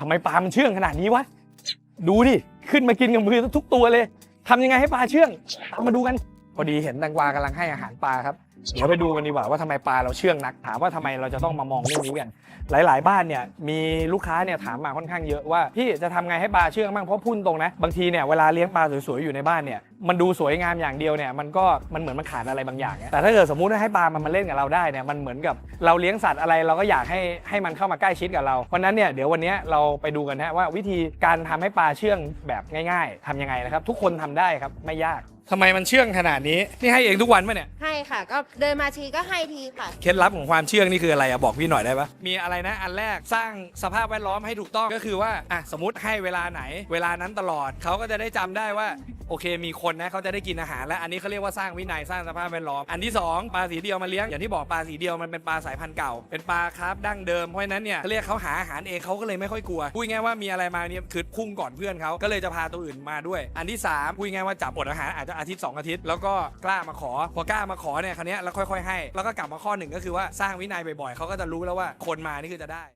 ทำไมปลามันเชื่องขนาดนี้วะ ดูดิ ขึ้นมากินกับมือทุกตัวเลยทำยังไงให้ปลาเชื่องตามมาดูกัน พอดีเห็นแตงกวากำลังให้อาหารปลาครับ เดี๋ยวไปดูกันดีกว่าว่าทำไมปลาเราเชื่องนัก ถามว่าทำไมเราจะต้องมามองเรื่องนี้กันหลาย ๆ บ้านเนี่ยมีลูกค้าเนี่ยถามมาค่อนข้างเยอะว่าพี่จะทำไงให้ปลาเชื่องบ้างเพราะพุ่นตรงนะบางทีเนี่ยเวลาเลี้ยงปลาสวยๆอยู่ในบ้านเนี่ยมันดูสวยงามอย่างเดียวเนี่ยมันก็มันเหมือนมันขาดอะไรบางอย่างแต่ถ้าเกิดสมมุติว่าให้ปลามันมาเล่นกับเราได้เนี่ยมันเหมือนกับเราเลี้ยงสัตว์อะไรเราก็อยากให้ให้มันเข้ามาใกล้ชิดกับเราเพราะฉะนั้นเนี่ยเดี๋ยววันเนี้ยเราไปดูกันนะว่าวิธีการทำให้ปลาเชื่องแบบง่าย ๆทำยังไงนะครับทุกคนทำได้ครับไม่ยากทำไมมันเชื่องขนาดนี้นี่ให้เองทุกวันปะเนี่ย ให้ ค่ะ ก็เดินมาทีก็ให้ทีค่ะ เคล็ดลับของความเชื่องนี่คืออะไรอะบอกพี่หน่อยได้ปะมีอะไรนะอันแรกสร้างสภาพแวดล้อมให้ถูกต้องก็คือว่าอะสมมติให้เวลาไหน เวลานั้นตลอดเขาก็จะได้จำได้ว่า โอเค มีคนนะเขาจะได้กินอาหาร และอันนี้เขาเรียกว่าสร้างวินัยสร้างสภาพแวดล้อมอันที่สองปลาสีเดียวมาเลี้ยงอย่างที่บอกปลาสีเดียวมันเป็นปลาสายพันธุ์เก่า เป็นปลาคร์ฟดั้งเดิมเพราะฉะนั้นเนี่ยเขาเรียกเขาหาอาหารเองเขาก็เลยไม่ค่อยกลัวพูดง่ายๆว่ามีอะไรมาเนี่ยคือพุ่งก่อนเพื่อนเขาก็เลยจะพาตัวอื่นมาด้วย อันที่สามพูดง่ายๆว่าจับอดอาหารอาจจะอาทิตย์สองอาทิตย์แล้วก็กล้ามาขอพอกล้ามาขอเนี่ยคราวเนี้ยแล้วค่อย ๆ ให้ แล้วก็กลับมาข้อหนึ่งก็คือว่าสร้างวินัยบ่อยๆเขาก็จะรู้แล้วว่าคนมานี่คือจะได้